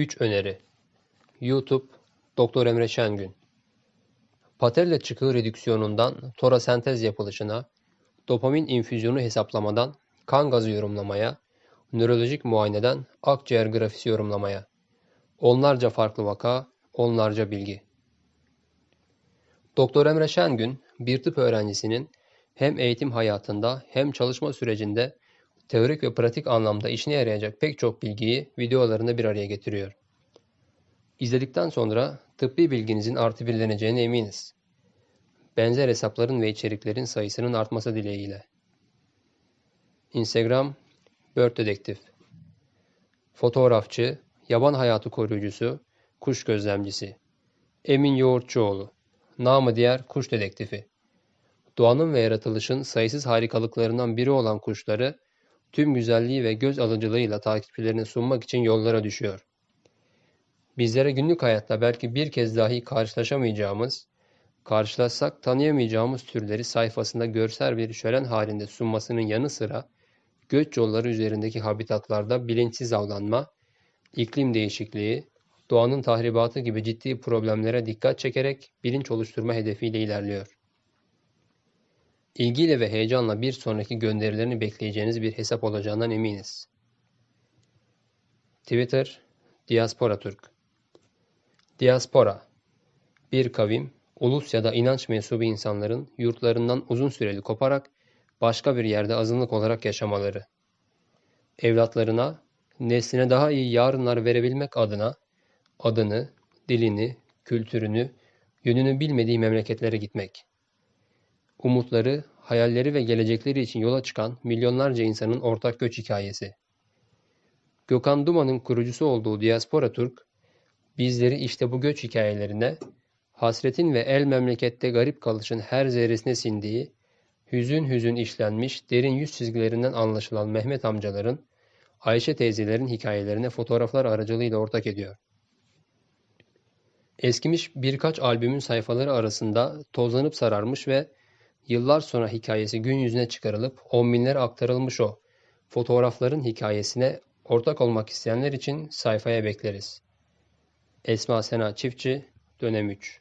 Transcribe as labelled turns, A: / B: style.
A: 3 öneri YouTube Doktor Emre Şengün Patella çıkığı redüksiyonundan torasentez yapılışına, dopamin infüzyonu hesaplamadan kan gazı yorumlamaya, nörolojik muayeneden akciğer grafisi yorumlamaya. Onlarca farklı vaka, onlarca bilgi. Doktor Emre Şengün, bir tıp öğrencisinin hem eğitim hayatında hem çalışma sürecinde teorik ve pratik anlamda işine yarayacak pek çok bilgiyi videolarında bir araya getiriyor. İzledikten sonra tıbbi bilginizin artı eminiz. Benzer hesapların ve içeriklerin sayısının artması dileğiyle. Instagram Bird Dedektif Fotoğrafçı, yaban hayatı koruyucusu, kuş gözlemcisi. Emin Yoğurtçuoğlu Namı diğer kuş dedektifi. Doğanın ve yaratılışın sayısız harikalıklarından biri olan kuşları tüm güzelliği ve göz alıcılığıyla takipçilerine sunmak için yollara düşüyor. Bizlere günlük hayatta belki bir kez dahi karşılaşamayacağımız, karşılaşsak tanıyamayacağımız türleri sayfasında görsel bir şölen halinde sunmasının yanı sıra göç yolları üzerindeki habitatlarda bilinçsiz avlanma, iklim değişikliği, doğanın tahribatı gibi ciddi problemlere dikkat çekerek bilinç oluşturma hedefiyle ilerliyor. İlgiyle ve heyecanla bir sonraki gönderilerini bekleyeceğiniz bir hesap olacağından eminiz. Twitter Diaspora Türk Diaspora Bir kavim, ulus ya da inanç mensubu insanların yurtlarından uzun süreli koparak başka bir yerde azınlık olarak yaşamaları. Evlatlarına, nesline daha iyi yarınlar verebilmek adına adını, dilini, kültürünü, yönünü bilmediği memleketlere gitmek. Umutları, hayalleri ve gelecekleri için yola çıkan milyonlarca insanın ortak göç hikayesi. Gökhan Duman'ın kurucusu olduğu Diaspora Türk, bizleri işte bu göç hikayelerine, hasretin ve el memlekette garip kalışın her zerresine sindiği, hüzün hüzün işlenmiş derin yüz çizgilerinden anlaşılan Mehmet amcaların, Ayşe teyzelerin hikayelerine fotoğraflar aracılığıyla ortak ediyor. Eskimiş birkaç albümün sayfaları arasında tozlanıp sararmış ve yıllar sonra hikayesi gün yüzüne çıkarılıp on binlere aktarılmış o fotoğrafların hikayesine ortak olmak isteyenler için sayfaya bekleriz. Esma Sena Çiftçi, Dönem 3